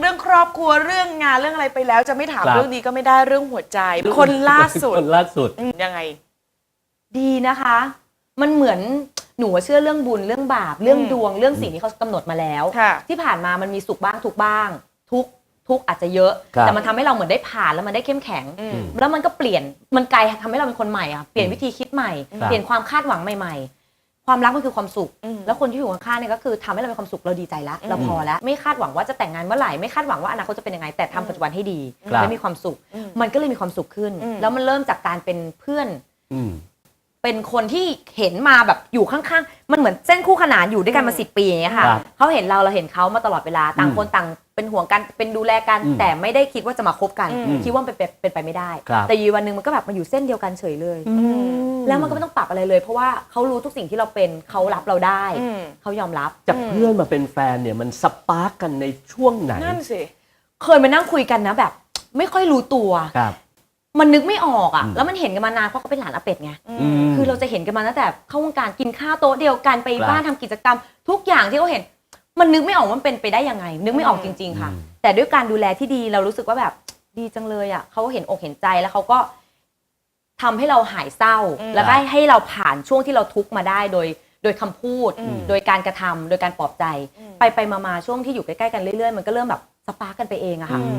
เรื่องครอบครัวเรื่องงานเรื่องอะไรไปแล้ว จะไม่ถามครับ เรื่องนี้ก็ไม่ได้เรื่องหัวใจ คนล่าสุดคนล่าสุด อืมยังไง ดีนะคะ มันเหมือนหนูเชื่อเรื่องบุญเรื่องบาปเรื่องอืม ดวงเรื่องสิ่งที่เขากำหนดมาแล้ว ค่ะ ที่ผ่านมามันมีสุขบ้างทุกข์บ้าง ทุกข์ทุกข์อาจจะเยอะ ครับ แต่มันทำให้เราเหมือนได้ผ่านแล้วมันได้เข้มแข็ง อืม แล้วมันก็เปลี่ยนมันกลายทำให้เราเป็นคนใหม่อะเปลี่ยนอืมวิธีคิดใหม่ ครับ เปลี่ยนความคาดหวังใหม่ ๆ ความรักมันคือความสุขอืมแล้วคนที่อยู่ข้างๆเนี่ยก็คือทำให้เรามีความสุขเราดีใจแล้วอืมเราพอแล้วไม่คาดหวังว่าจะแต่งงานเมื่อไหร่ไม่คาดหวังว่าอนาคตจะเป็นยังไงแต่ทำปัจจุบันให้ดีครับ และมีความสุขอืมมันก็เลยมีความสุขขึ้นอืมแล้วมันเริ่มจากการเป็นเพื่อน อืม เป็นคนที่เห็นมาแบบอยู่ข้างๆ มันเหมือนเส้นคู่ขนานอยู่ด้วยกันมาสิปีอย่างเงี้ยค่ะครับเขาเห็นเราเราเห็นเขามาตลอดเวลาต่างอืมคนต่างเป็นห่วงกันเป็นดูแลกัน อืมแต่ไม่ได้คิดว่าจะมาคบกัน อืมคิดว่ามันเป็นเป็นไปไม่ได้ ครับ แต่อยู่วันหนึ่งมันก็แบบมาอยู่เส้นเดียวกันเฉยเลย แล้วมันก็ไม่ต้องปรับอะไรเลย เพราะว่าเขารู้ทุกสิ่งที่เราเป็นเขารับเราได้อืม เขายอมรับ จากเพื่อนมาเป็นแฟนเนี่ยมันสปาร์กกันในช่วงไหนนั่นสิ เคยมานั่งคุยกันนะแบบ ไม่ค่อยรู้ตัว ครับ มันนึกไม่ออกอะอืมแล้วมันเห็นกันมานานเพราะเขาเป็นหลานอาเป็ดไงอืมมคือเราจะเห็นกันมาตั้งแต่เข้าวงการกินข้าวโต๊ะเดียวกันไปครับบ้านทำกิจกรรม ทุกอย่างที่เขาเห็น มันนึกไม่ออกว่ามันเป็นไปได้ยังไง นึกไม่ออกจริง ๆ ค่ะอืมแต่ด้วยการดูแลที่ดีเรารู้สึกว่าแบบดีจังเลยอะเขาเห็นอกเห็นใจแล้วเขาก็ทำให้เราหายเศร้าอืมแล้วก็ให้ให้เราผ่านช่วงที่เราทุกข์มาได้โดยโดยคำพูดอืมโดยการกระทำโดยการปลอบใจอืมไปไปมามาช่วงที่อยู่ใกล้ๆกันเรื่อยๆ มันก็เริ่มแบบสปาร์กกันไปเองอะค่ะอือื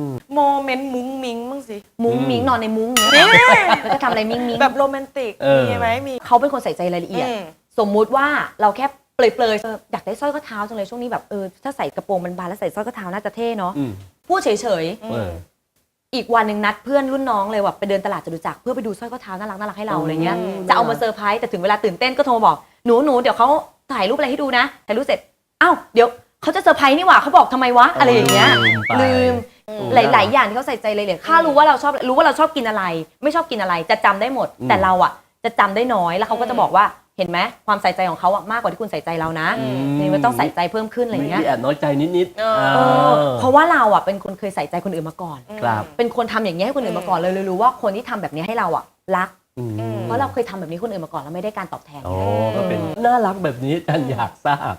ม โมเมนต์มุ้งมิ้งบ้างสิ มุ้งอืมมิ้งนอนในมุ้งเนี้ยนี่แล้วก็ทำอะไรมิ้งมิ้งแบบโรแมนติก เออ มีไหมมี เขาเป็นคนใส่ใจรายละเอียด อืม สมมุติว่าเราแค่เปลยๆเอออยากได้สร้อยข้อเท้าจังเลยช่วงนี้แบบเออถ้าใส่กระโปรงบานๆแล้วใส่สร้อยข้อเท้าน่าจะเท่เนาะอืมพูดเฉยเออ ๆ อีกวันหนึ่งนัดเพื่อนรุ่นน้องเลยว่าไปเดินตลาดจตุจักรเพื่อไปดูสร้อยข้อเท้าน่ารักน่ารักให้เราอะไรเงี้ยอืม จะเอามาเซอร์ไพรส์แต่ถึงเวลาตื่นเต้นก็โทรมาบอกหนูหนูเดี๋ยวเขาถ่ายรูปอะไรให้ดูนะถ่ายรูปเสร็จอ้าวเดี๋ยวเขาจะเซอร์ไพรส์นี่หว่าเขาบอกทำไมวะอะไรอย่างเงี้ยลืมไป ลืมอืม หลาย ๆ อย่างที่เขาใส่ใจเลยเลยข้ารู้ว่าเราชอบรู้ว่าเราชอบกินอะไร ไม่ชอบกินอะไรจะจำได้หมดอืมแต่เราอะจะจำได้น้อยแล้วเขาก็จะอืมบอกว่าเห็นไหมความใส่ใจของเขาอะมากกว่าที่คุณใส่ใจเรานะอืม นี่มันต้องใส่ใจเพิ่มขึ้นอะไรไม่เงี้ยได้แอบน้อยใจนิดเออๆเออ เออเพราะว่าเราอะเป็นคนเคยใส่ใจคนอื่นมาก่อน ครับ เป็นคนทำอย่างนี้ยให้คนอื่นมาก่อนเลยเลยรู้ว่าคนที่ทำแบบนี้ให้เราอะรัก อืม เพราะเราเคยทำแบบนี้คนอื่นมาก่อนแล้วไม่ได้การตอบแทนโอ้ก็เป็นน่ารักแบบนี้อาจารย์อยากทราบ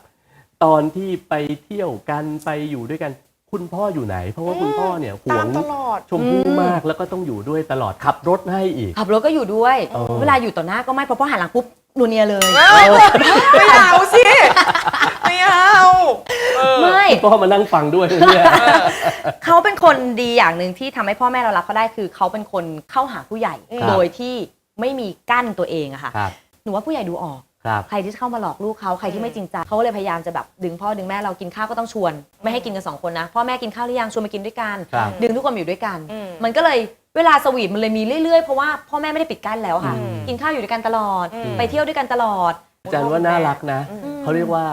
ตอนที่ไปเที่ยวกันไปอยู่ด้วยกัน คุณพ่ออยู่ไหน เพราะว่าคุณพ่อเนี่ยหวตางมตลอด ชมพู่อืมมากแล้วก็ต้องอยู่ด้วยตลอดขับรถให้อีก ขับรถก็อยู่ด้วย เออ เวลาอยู่ต่อหน้าก็ไม่เพราะพ่อหันหลังปุ๊บนูเนียเลย ไม่เอาสิ ไม่เอาเออ ไม่คุณพ่อมานั่งฟังด้วยเนี่ยเขาเป็นคนดีอย่างหนึ่งที่ทำให้พ่อแม่เรารักเขาได้คือเขาเป็นคนเข้าหาผู้ใหญ่ ครับ โดยที่ไม่มีกั้นตัวเองอะค่ะ ครับ หนูว่าผู้ใหญ่ดูออกครับ ใครที่เข้ามาหลอกลูกเขาใครที่ไม่จริงจังเขาก็เลยพยายามจะแบบดึงพ่อดึงแม่เรากินข้าวก็ต้องชวน ไม่ให้กินกันสองคนนะพ่อแม่กินข้าวหรือยังชวนมากินด้วยกันครับดึงทุกคนมาอยู่ด้วยกันอืมมันก็เลยเวลาสวีทมันเลยมีเรื่อยๆเพราะว่าพ่อแม่ไม่ได้ปิดกั้นแล้วค่ะอืมกินข้าวอยู่ด้วยกันตลอดอืมไปเที่ยวด้วยกันตลอดอาจารย์ว่าน่ารักนะอืมเขาเรียกว่า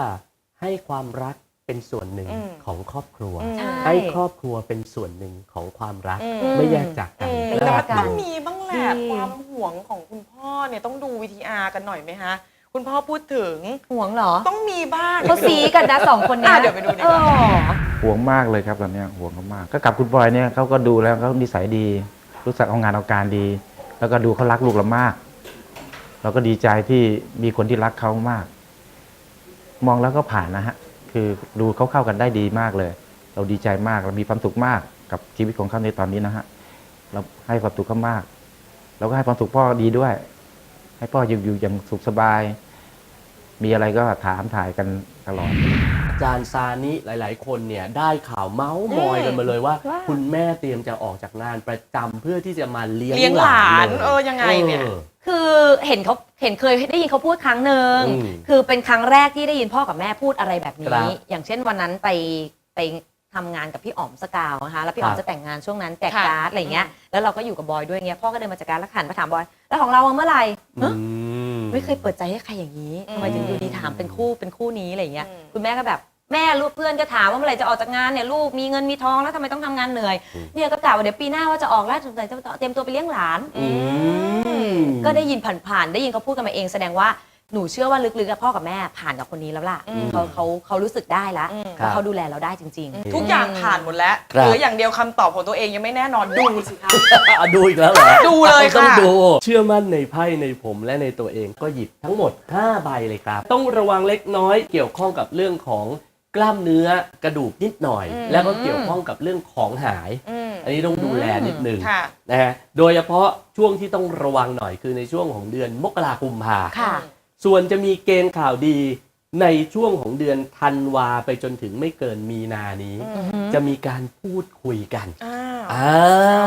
ให้ความรักเป็นส่วนหนึ่งอืมของครอบครัวอืมใช่ให้ครอบครัวเป็นส่วนหนึ่งของความรักอืมไม่แยกจากกันอืมไม่แต่แยมันกกันต้องมีบ้างแหละดีความห่วงของคุณพ่อเนี่ยต้องดูวิทีอาร์กันหน่อยไหมฮะ คุณพ่อพูดถึงห่วงเหรอต้องมีบ้างเขาซีกันนะสองคนเนี้อะเดี๋ยวไปดูดีกว่าเออห่วงมากเลยครับตอนเนี้ยห่วงเขามากก็กับคุณบอยเนี่ยเขาก็ดูแล้วเขานิสัยดีรู้จักเอางานเอาการดี แล้วก็ดูเขารักลูกเรามาก เราก็ดีใจที่มีคนที่รักเขามาก มองแล้วก็ผ่านนะฮะคือดูเขาเข้ากันได้ดีมากเลย เราดีใจมากเรามีความสุขมากกับชีวิตของเขาในตอนนี้นะฮะเราให้ความสุขเขามากเราก็ให้ความสุขพ่อดีด้วย ให้พ่ออยู่อยู่อย่างสุขสบาย มีอะไรก็ถามถ่ายกันตลอด อาจารย์ซานิหลาย ๆ คนเนี่ยได้ข่าวเมาส์มอยกันมาเลยว่า ว่า คุณแม่เตรียมจะออกจากงานประจำเพื่อที่จะมาเลี้ยงเลี้ยงหลานลเออยังไงเนี่ย ออ คือเห็นเขาเห็นเคยได้ยินเขาพูดครั้งหนึ่งอืมคือเป็นครั้งแรกที่ได้ยินพ่อกับแม่พูดอะไรแบบครันี้ บ อย่างเช่นวันนั้นไปไป ทำงานกับพี่อ๋อมสกาวนะคะแล้วพี่อ๋อคมรับ จะแต่งงานช่วงนั้นแจกค่ะการ์ดอะไรเงี้ยแล้วเราก็อยู่กับบอยด้วยเงี้ยพ่อก็เดินมาจากการดแล้วหันมาถามบอย แล้วของเราอะเมื่อไหร่ฮะอืมไม่เคยเปิดใจให้ใครอย่างนี้อืมทำไมถึงดูดีถามเป็นคู่เป็นคู่นี้อะไรเงี้ยอืม คุณแม่ก็แบบแม่ลูกเพื่อนก็ถามว่าเมื่อไหร่จะออกจากงานเนี่ยลูกมีเงินมีทองแล้วทำไมต้องทำงานเหนื่อยอืมเนี่ยก็กล่าวว่าเดี๋ยวปีหน้าว่าจะออกแล้วสงสัยจะเตรียมตัวไปเลี้ยงหลานอืมก็ได้ยินผ่านๆ ได้ยินเขาพูดกันมาเองแสดงว่า หนูเชื่อว่าลึกๆอะพ่อกับแม่ผ่านกับคนนี้แล้วล่ะอืม เขาเขาเขารู้สึกได้แล้วอืมว่าเขาดูแลเราได้จริง ๆ ทุกอย่างผ่านหมดแล้วครับเหลืออย่างเดียวคำตอบของตัวเองยังไม่แน่นอนดูสิคะ อะดูอีกแล้วเหรอดูเลยต้องค่ะดู เชื่อมั่นในไพ่ในผมและในตัวเองก็หยิบทั้งหมด 5 ใบเลยครับ ต้องระวังเล็กน้อยเกี่ยวข้องกับเรื่องของกล้ามเนื้อกระดูกนิดหน่อยอืมแล้วก็เกี่ยวข้องกับเรื่องของหาย อืม อันนี้ต้องดูแลนิดนึงค่ะ นะฮะโดยเฉพาะช่วงที่ต้องระวังหน่อยคือในช่วงของเดือนมกราคมพาค่ะ ส่วนจะมีเกณฑ์ข่าวดีในช่วงของเดือนธันวาไปจนถึงไม่เกินมีนานี้อืมจะมีการพูดคุยกันอ้าวอ่า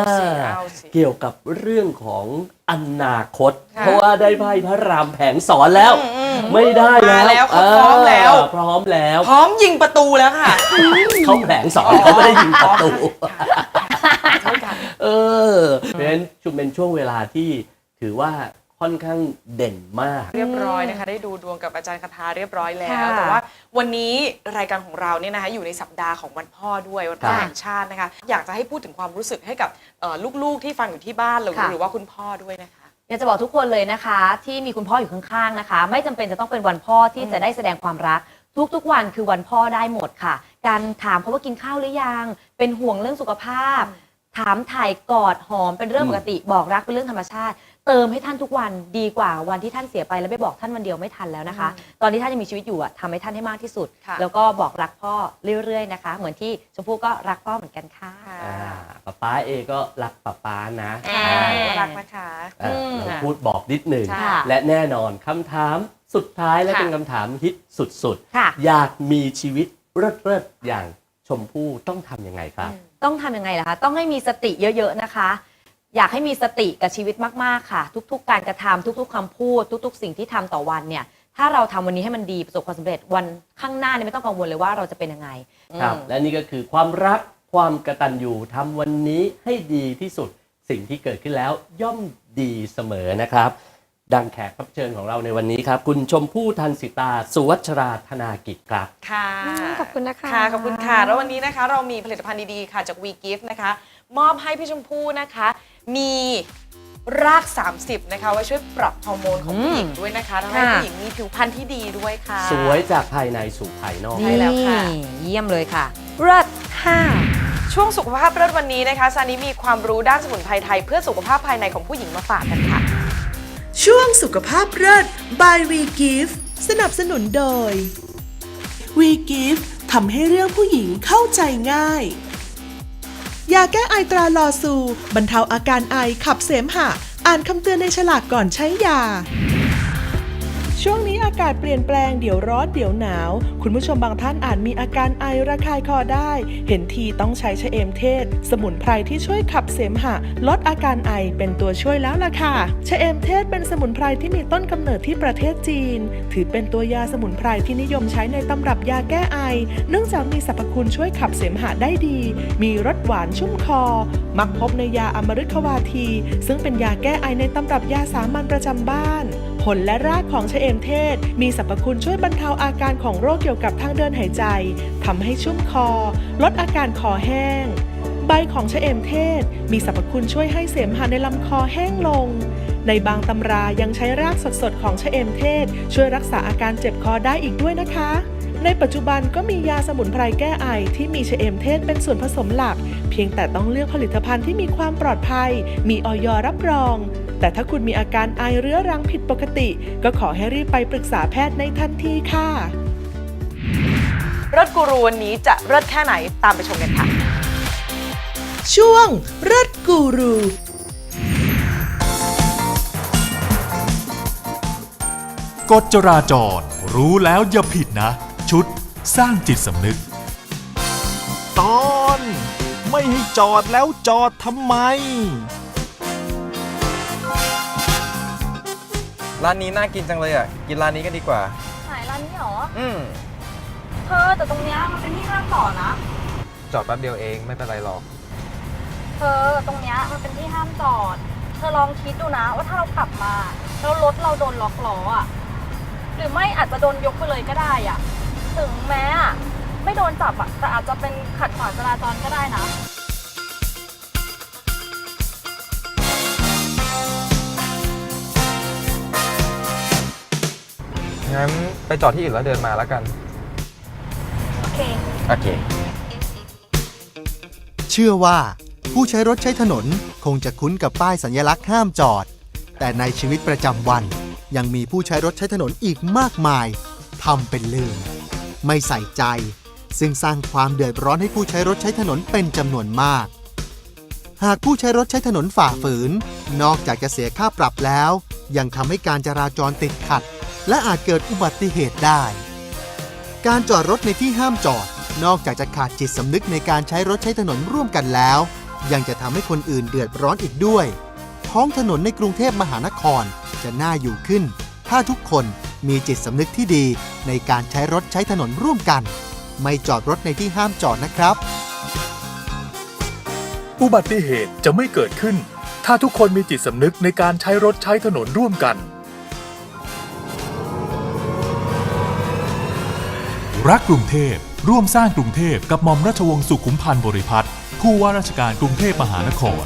เอาสิเอาสิเกี่ยวกับเรื่องของอนาคตค่ะเพราะว่าได้ไพ่พระรามแผงสอนแล้วอืมอืมไม่ได้แล้วมาแล้วเขาพร้อมแล้วาพร้อมแล้ว พร้อมยิงประตูแล้วค่ะเขาแผงสอนเขาไม่ได้ยิงประตูเท่ากันเออเพราะฉะนั้นชุมเป็นช่วงเวลาที่ถือว่า ค่อนข้างเด่นมาก เรียบร้อยนะคะได้ดูดวงกับอาจารย์คาทาเรียบร้อยแล้วค่ะแต่ว่าวันนี้รายการของเราเนี่ยนะคะอยู่ในสัปดาห์ของวันพ่อด้วยวันพ่อค่ะแห่งชาตินะคะ อยากจะให้พูดถึงความรู้สึกให้กับเอ่อลูกๆที่ฟังอยู่ที่บ้านหรือค่ะ หรือว่าคุณพ่อด้วยนะคะ อยากจะบอกทุกคนเลยนะคะ ที่มีคุณพ่ออยู่ข้างๆนะคะ ไม่จำเป็นจะต้องเป็นวันพ่อที่อืมจะได้แสดงความรัก ทุกๆวันคือวันพ่อได้หมดค่ะ การถามเขาว่ากินข้าวหรือยัง เป็นห่วงเรื่องสุขภาพ ถามถ่ายกอดหอมเป็นเรื่องอืมปกติ บอกรักเป็นเรื่องธรรมชาติ เติมให้ท่านทุกวันดีกว่าวันที่ท่านเสียไปแล้วไม่บอกท่านวันเดียวไม่ทันแล้วนะคะ ตอนที่ท่านยังมีชีวิตอยู่อะทำให้ท่านให้มากที่สุด ค่ะแล้วก็บอกรักพ่อเรื่อยๆนะคะ เหมือนที่ชมพู่ก็รักพ่อเหมือนกันค่ะอ่าป๊าป๊าเองก็รักป๊าป๊านะอ่า อ่ารักนะคะ อ่าอืมเราพูดบอกนิดหนึ่ง ค่ะ และแน่นอนคำถามสุดท้ายและค่ะ เป็นคำถามฮิตสุดค่ะ ๆ อยากมีชีวิตเลิศๆอย่างชมพู่ต้องทำยังไงครับ ต้องทำยังไงล่ะคะ ต้องให้มีสติเยอะ ๆ นะคะ อยากให้มีสติกับชีวิตมาก ๆ ค่ะ ทุก ๆ การกระทำทุก ๆคำพูด ทุก ๆ สิ่งที่ทำต่อวันเนี่ย ถ้าเราทำวันนี้ให้มันดีประสบความสำเร็จวันข้างหน้าเนี่ยไม่ต้องกังวลเลยว่าเราจะเป็นยังไงครับและนี่ก็คือความรักความกตัญญูทำวันนี้ให้ดีที่สุดสิ่งที่เกิดขึ้นแล้วย่อมดีเสมอนะครับ ดังแขกรับเชิญของเราในวันนี้ครับ คุณชมพู่ทันสิตา สุวัชราธนากิจครับ ค่ะอืมขอบคุณนะคะค่ะขอบคุณค่ะ แล้ววันนี้นะคะเรามีผลิตภัณฑ์ดีๆค่ะจาก We Gift นะคะ มอบให้พี่ชมพู่นะคะ มีราก 30 นะคะ ไว้ช่วยปรับฮอร์โมนของผู้หญิงด้วยนะคะทำให้ค่ะ ผู้หญิงมีผิวพรรณที่ดีด้วยค่ะ สวยจากภายในสู่ภายนอก ใช่แล้วค่ะนี่เยี่ยมเลยค่ะเลิศห้า ช่วงสุขภาพเลิศวันนี้นะคะซานิมีความรู้ด้านสมุนไพรไทย เพื่อสุขภาพภายในของผู้หญิงมาฝากกันค่ะ ช่วงสุขภาพเลิศ by We Give สนับสนุนโดย We Give ทำให้เรื่องผู้หญิงเข้าใจง่าย ยาแก้ไอตราลอซู บรรเทาอาการไอขับเสมหะ อ่านคำเตือนในฉลากก่อนใช้ยาากาศเปลี่ยนแปลงเดี๋ยวร้อนเดี๋ยวหนาว คุณผู้ชมบางท่านอาจมีอาการไอระคายคอได้ เห็นทีต้องใช้ชะเอมเทศ สมุนไพรที่ช่วยขับเสมหะ ลดอาการไอเป็นตัวช่วยแล้วล่ะค่ะชะเอมเทศเป็นสมุนไพรที่มีต้นกำเนิดที่ประเทศจีน ถือเป็นตัวยาสมุนไพรที่นิยมใช้ในตำรับยาแก้ไอ เนื่องจากมีสรรพคุณช่วยขับเสมหะได้ดี มีรสหวานชุ่มคอ มักพบในยาอมฤตควาที ซึ่งเป็นยาแก้ไอในตำรับยาสามัญประจำบ้าน ผลและรากของชะเอมเทศ มีสรรพคุณช่วยบรรเทาอาการของโรคเกี่ยวกับทางเดินหายใจทำให้ชุ่มคอ ลดอาการคอแห้ง ใบของชะเอมเทศ มีสรรพคุณช่วยให้เสมหะในลำคอแห้งลง ในบางตำรายังใช้รากสดๆของชะเอมเทศ ช่วยรักษาอาการเจ็บคอได้อีกด้วยนะคะในปัจจุบันก็มียาสมุนไพรแก้ไอที่มีชะเอมเทศเป็นส่วนผสมหลัก เพียงแต่ต้องเลือกผลิตภัณฑ์ที่มีความปลอดภัย มีออยรับรอง แต่ถ้าคุณมีอาการไอเรื้อรังผิดปกติ ก็ขอให้รีบไปปรึกษาแพทย์ในทันทีค่ะเลิศกูรูวันนี้จะเลิศแค่ไหนตามไปชมกันค่ะ ช่วงเลิศกูรูกฎจราจร รู้แล้วอย่าผิดนะ ชุดสร้างจิตสำนึก ตอน ไม่ให้จอดแล้วจอดทำไม ร้านนี้น่ากินจังเลยอะ กินร้านนี้กันดีกว่า ขายร้านนี้เหรอ อืมเธอแต่ตรงเนี้ยมันเป็นที่ห้ามจอดนะ จอดแป๊บเดียวเองไม่เป็นไรหรอก เธอตรงเนี้ยมันเป็นที่ห้ามจอด เธอลองคิดดูนะว่าถ้าเราขับมา แล้วรถเราโดนล็อกล้ออะหรือไม่อาจจะโดนยกไปเลยก็ได้อะถึงแม้อะไม่โดนจับอะแต่อาจจะเป็นขัดขวางจราจรก็ได้นะ งั้นไปจอดที่อื่นแล้วเดินมาแล้วกัน โอเค โอเค เชื่อว่าผู้ใช้รถใช้ถนนคงจะคุ้นกับป้ายสัญลักษณ์ห้ามจอด แต่ในชีวิตประจำวัน ยังมีผู้ใช้รถใช้ถนนอีกมากมายทำเป็นลืม ไม่ใส่ใจ ซึ่งสร้างความเดือดร้อนให้ผู้ใช้รถใช้ถนนเป็นจำนวนมาก หากผู้ใช้รถใช้ถนนฝ่าฝืน นอกจากจะเสียค่าปรับแล้ว ยังทำให้การจราจรติดขัด และอาจเกิดอุบัติเหตุได้ การจอดรถในที่ห้ามจอด นอกจากจะขาดจิตสำนึกในการใช้รถใช้ถนนร่วมกันแล้ว ยังจะทำให้คนอื่นเดือดร้อนอีกด้วย ท้องถนนในกรุงเทพมหานครจะน่าอยู่ขึ้น ถ้าทุกคนมีจิตสำนึกที่ดีในการใช้รถใช้ถนนร่วมกัน ไม่จอดรถในที่ห้ามจอดนะครับ อุบัติเหตุจะไม่เกิดขึ้น ถ้าทุกคนมีจิตสำนึกในการใช้รถใช้ถนนร่วมกัน รักกรุงเทพ ร่วมสร้างกรุงเทพกับหม่อมราชวงศ์สุขุมพันธ์บริพัตรผู้ว่าราชการกรุงเทพมหานคร